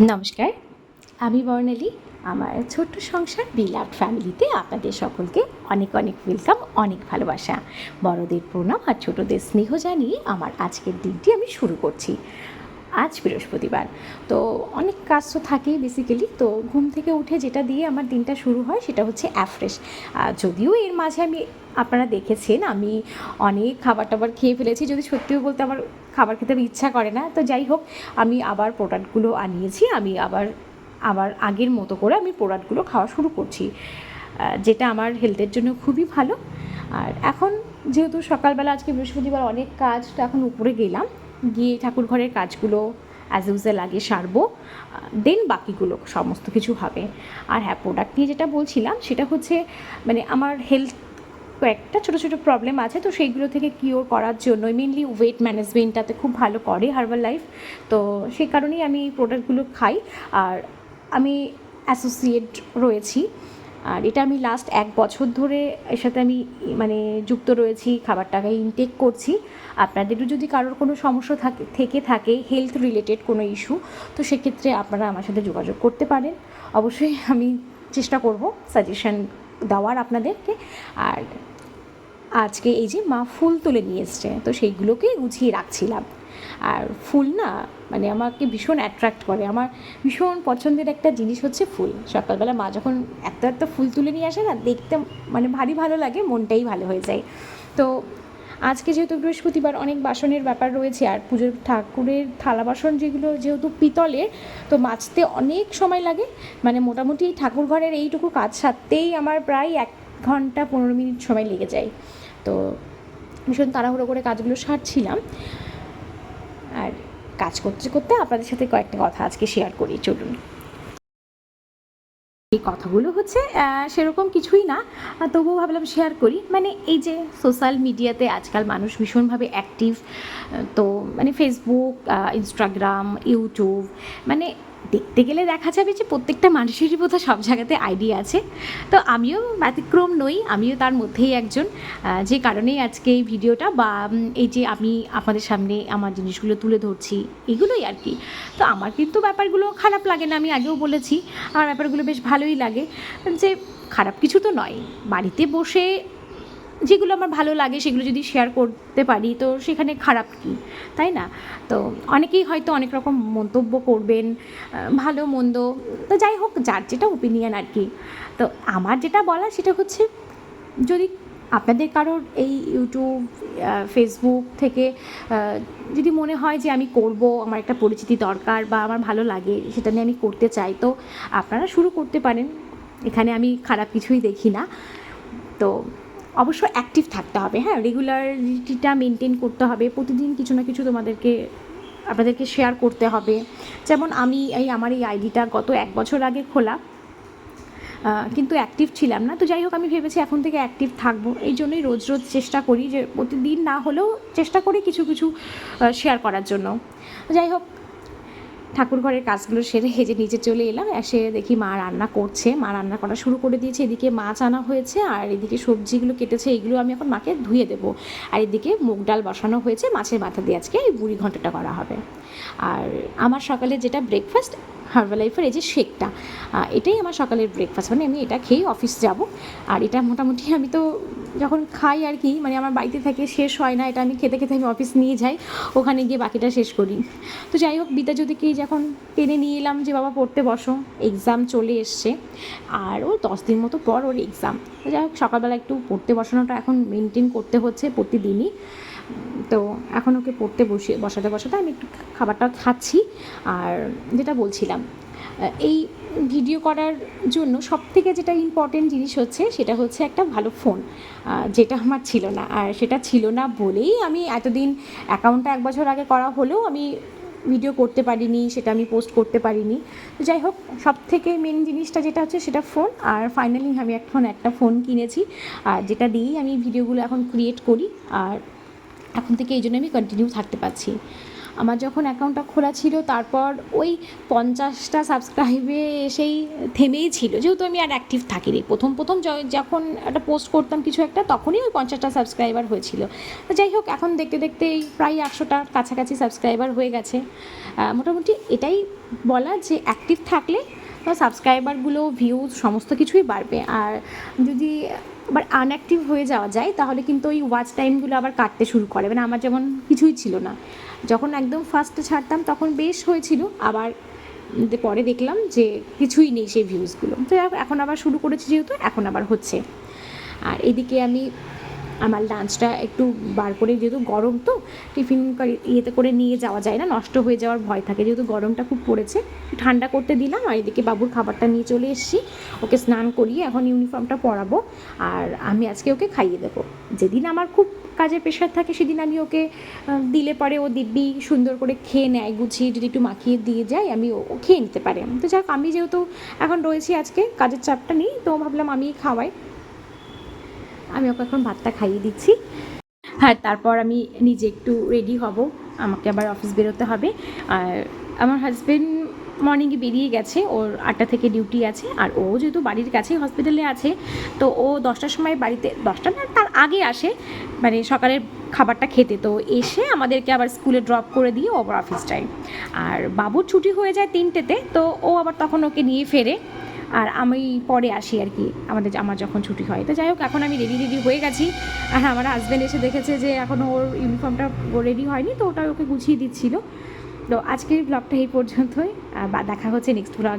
নমস্কার, আমি বর্ণালী। আমার ছোট্ট সংসার বিলাভ ফ্যামিলিতে আপনাদের সকলকে অনেক অনেক ওয়েলকাম, অনেক ভালোবাসা। বড়দের প্রণাম আর ছোটদের স্নেহ জানিয়ে আমার আজকের দিনটি আমি শুরু করছি। আজ বৃহস্পতিবার। তো অনেক কাজ তো থাকেই বেসিক্যালি তো ঘুম থেকে উঠে যেটা দিয়ে আমার দিনটা শুরু হয় সেটা হচ্ছে অ্যাফ্রেশ যদিও এর মাঝে আমি, আপনারা দেখেছেন, আমি অনেক খাবার টাবার খেয়ে ফেলেছি। যদি সত্যিও বলতে আমার খাবার খেতে ইচ্ছা করে না। তো যাই হোক, আমি আবার প্রোডাক্টগুলো আনিয়েছি। আমি আবার আবার আগের মতো করে আমি প্রোডাক্টগুলো খাওয়া শুরু করছি। যেটা আমার হেলথের জন্য খুবই ভালো। আর এখন যেহেতু সকালবেলা আজকে বৃহস্পতিবার অনেক কাজ, তো এখন উপরে গেলাম। গিয়ে ঠাকুর ঘরের কাজগুলো অ্যাজ ইউজুয়াল আগে সারবো। দেন বাকিগুলো সমস্ত কিছু হবে। আর হ্যাঁ প্রোডাক্ট নিয়ে যেটা বলছিলাম, সেটা হচ্ছে মানে আমার হেলথ কয়েকটা ছোটো ছোটো প্রবলেম আছে, তো সেইগুলো থেকে কিওর করার জন্য মেনলি ওয়েট ম্যানেজমেন্টটাতে খুব ভালো করে হার্বাল লাইফ তো সেই কারণেই আমি এই প্রোডাক্টগুলো খাই। আর আমি অ্যাসোসিয়েট রয়েছি। আর এটা আমি লাস্ট এক বছর ধরে এর সাথে আমি মানে যুক্ত রয়েছি খাবারটাকে ইনটেক করছি। আপনাদেরও যদি কারোর কোনো সমস্যা থাকে, থেকে থাকে হেলথ রিলেটেড কোনো ইস্যু তো সেক্ষেত্রে আপনারা আমার সাথে যোগাযোগ করতে পারেন। অবশ্যই আমি চেষ্টা করব সাজেশন দেওয়ার আপনাদেরকে। আর আজকে এই যে মা ফুল তুলে নিয়ে এসছে, তো সেইগুলোকে গুছিয়ে রাখছিলাম। আর ফুল না মানে আমাকে ভীষণ অ্যাট্রাক্ট করে। আমার ভীষণ পছন্দের একটা জিনিস হচ্ছে ফুল। সকালবেলা মা যখন এত এত ফুল তুলে নিয়ে আসে না, দেখতে মানে ভারী ভালো লাগে, মনটাই ভালো হয়ে যায়। তো আজকে যেহেতু বৃহস্পতিবার অনেক বাসনের ব্যাপার রয়েছে, আর পুজোর ঠাকুরের থালা বাসন যেগুলো যেহেতু পিতলের, তো মাজতে অনেক সময় লাগে। মানে মোটামুটি ঠাকুর ঘরের এইটুকু কাজ সারতেই আমার প্রায় এক ঘণ্টা পনেরো মিনিট সময় লেগে যায়। তো ভীষণ তাড়াহুড়ো করে কাজগুলো সারছিলাম। আর কাজ করতে করতে আপনাদের সাথে কয়েকটা কথা আজকে শেয়ার করি, চলুন। এই কথাগুলো হচ্ছে সেরকম কিছুই না তবুও ভাবলাম শেয়ার করি। মানে এই যে সোশ্যাল মিডিয়াতে আজকাল মানুষ ভীষণভাবে অ্যাক্টিভ তো মানে ফেসবুক ইনস্টাগ্রাম ইউটিউব মানে দেখতে গেলে দেখা যাবে যে প্রত্যেকটা মানুষেরই বোধহয় সব জায়গাতে আইডিয়া আছে। তো আমিও ব্যতিক্রম নই, আমিও তার মধ্যেই একজন। যে কারণেই আজকে এই ভিডিওটা বা এই যে আমি আপনাদের সামনে আমার জিনিসগুলো তুলে ধরছি, এগুলোই আর কি। তো আমার কিন্তু ব্যাপারগুলো খারাপ লাগে না, আমি আগেও বলেছি। আমার ব্যাপারগুলো বেশ ভালোই লাগে। যে খারাপ কিছু তো নয়। বাড়িতে বসে যেগুলো আমার ভালো লাগে সেগুলো যদি শেয়ার করতে পারি, তো সেখানে খারাপ কী? তাই না? তো অনেকেই হয়তো অনেক রকম মন্তব্য করবেন ভালো, মন্দ, তো যাই হোক, যার যেটা ওপিনিয়ন আর কি। তো আমার যেটা বলা সেটা হচ্ছে, যদি আপনাদের কারোর এই ইউটিউব ফেসবুক থেকে যদি মনে হয় যে আমি করব, আমার একটা পরিচিতি দরকার বা আমার ভালো লাগে, সেটা নিয়ে আমি করতে চাই, তো আপনারা শুরু করতে পারেন। এখানে আমি খারাপ কিছুই দেখি না। তো অবশ্য অ্যাক্টিভ থাকতে হবে হ্যাঁ? রেগুলারিটিটা মেনটেন করতে হবে। প্রতিদিন কিছু না কিছু তোমাদেরকে, আপনাদেরকে শেয়ার করতে হবে। যেমন আমি এই, আমার এই আইডিটা গত এক বছর আগে খোলা। কিন্তু অ্যাক্টিভ ছিলাম না। তো যাই হোক, আমি ভেবেছি এখন থেকে অ্যাক্টিভ থাকব। এই জন্যই রোজ রোজ চেষ্টা করি যে প্রতিদিন না হলেও চেষ্টা করি কিছু কিছু শেয়ার করার জন্য। যাই হোক ঠাকুর ঘরের কাজগুলো সেরে হেজে নিচে চলে এলাম, এসে দেখি মা রান্না করছে। মা রান্না করা শুরু করে দিয়েছে। এদিকে মাছ আনা হয়েছে আর এদিকে সবজিগুলো কেটেছে, এগুলো আমি এখন মাকে ধুয়ে দেবো। আর এদিকে মুগ ডাল বসানো হয়েছে, মাছের মাথা দিয়ে আজকে এই বুড়ি ঘন্টাটা করা হবে। আর আমার সকালে যেটা ব্রেকফাস্ট হার্বালাইফের এই যে শেকটা এটাই আমার সকালের ব্রেকফাস্ট মানে আমি এটা খেয়ে অফিস যাব। আর এটা মোটামুটি আমি তো যখন খাই আর কি মানে আমার বাড়িতে থেকে শেষ হয় না, এটা আমি খেতে খেতে আমি অফিস নিয়ে যাই, ওখানে গিয়ে বাকিটা শেষ করি। তো যাই হোক, বিদ্যা জ্যোতিকে যখন টেনে নিয়ে এলাম যে, বাবা, পড়তে বসো। এক্সাম চলে এসছে। আর ও দশ দিন মতো পর ওর এক্সাম তো যাই হোক, সকালবেলা একটু পড়তে বসানোটা এখন মেনটেন করতে হচ্ছে প্রতিদিনই। তো এখন ওকে পড়তে বসে বসাতে বসাতে আমি একটু খাবারটা খাচ্ছি। আর যেটা বলছিলাম এই ভিডিও করার জন্য সব থেকে যেটা ইম্পর্টেন্ট জিনিস হচ্ছে সেটা হচ্ছে একটা ভালো ফোন যেটা আমার ছিল না। আর সেটা ছিল না বলেই আমি এতদিন অ্যাকাউন্টটা এক বছর আগে করা হলেও আমি ভিডিও করতে পারিনি, সেটা আমি পোস্ট করতে পারিনি। তো যাই হোক সব থেকে মেন জিনিসটা যেটা হচ্ছে সেটা ফোন আর ফাইনালি আমি এখন একটা ফোন কিনেছি আর যেটা দিয়েই আমি ভিডিওগুলো এখন ক্রিয়েট করি। আর এখন থেকে এই জন্য আমি কন্টিনিউ থাকতে পারছি। আমার যখন অ্যাকাউন্টটা খোলা ছিল, তারপর ওই পঞ্চাশটা সাবস্ক্রাইবে এসেই থেমেই ছিল। যেহেতু আমি আর অ্যাক্টিভ থাকিনি। প্রথম প্রথম যখন একটা পোস্ট করতাম কিছু একটা, তখনই ওই পঞ্চাশটা সাবস্ক্রাইবার হয়েছিল। যাই হোক, এখন দেখতে দেখতে এই প্রায় একশোটার কাছাকাছি সাবস্ক্রাইবার হয়ে গেছে। মোটামুটি এটাই বলা যে অ্যাক্টিভ থাকলে সাবস্ক্রাইবারগুলো ভিউজ সমস্ত কিছুই বাড়বে। আর যদি আবার আনঅ্যাক্টিভ হয়ে যাওয়া যায়, তাহলে কিন্তু ওই ওয়াচ টাইমগুলো আবার কাটতে শুরু করে। মানে আমার যেমন কিছুই ছিল না। যখন একদম ফার্স্টে ছাড়তাম, তখন বেশ হয়েছিল। আবার পরে দেখলাম যে কিছুই নেই সেই ভিউজগুলো তো এখন আবার শুরু করেছি যেহেতু, এখন আবার হচ্ছে। আর এদিকে আমি আমার লাঞ্চটা একটু বার করে যেহেতু গরম তো, টিফিন ইয়েতে করে নিয়ে যাওয়া যায় না, নষ্ট হয়ে যাওয়ার ভয় থাকে। যেহেতু গরমটা খুব পড়েছে ঠান্ডা করতে দিলাম, আর এদিকে বাবুর খাবারটা নিয়ে চলে এসেছি। ওকে স্নান করিয়ে এখন ইউনিফর্মটা পরাবো, আর আমি আজকে ওকে খাইয়ে দেবো। যেদিন আমার খুব কাজের প্রেশার থাকে, সেদিন আমি ওকে দিলে পরে ও দিব্যি সুন্দর করে খেয়ে নেয়, গুছিয়ে যদি একটু মাখিয়ে দিয়ে যাই আমি ও খেয়ে নিতে পারে। তো যাক, আমি যেহেতু এখন রয়েছি আজকে, কাজের চাপটা নেই, তো ভাবলাম আমিই খাওয়াই। আমি ওকে এখন ভাতটা খাইয়ে দিচ্ছি। হ্যাঁ তারপর আমি নিজে একটু রেডি হব। আমাকে আবার অফিস বেরোতে হবে। আর আমার হাজবেন্ড মর্নিংয়ে বেরিয়ে গেছে। ওর আটটা থেকে ডিউটি আছে। আর ও যেহেতু বাড়ির কাছেই হসপিটালে আছে, তো ও দশটার সময় বাড়িতে, দশটা না, তার আগে আসে। মানে সকালের খাবারটা খেতে। তো এসে আমাদেরকে আবার স্কুলে ড্রপ করে দিয়ে ও আবার অফিস যায়। আর বাবুর ছুটি হয়ে যায় তিনটেতে। তো ও আবার তখন ওকে নিয়ে ফেরে। আর আমি পরে আসি আর কি, আমাদের আমার যখন ছুটি হয়। তো যাই হোক, এখন আমি রেডি রেডি হয়ে গেছি। আর আমার হাজব্যান্ড এসে দেখেছে যে এখনও ওর ইউনিফর্মটা রেডি হয়নি, তো ওটা ওকে গুছিয়ে দিচ্ছিল। তো আজকের ব্লগটা এই পর্যন্তই। বা, দেখা হচ্ছে নেক্সট ব্লগ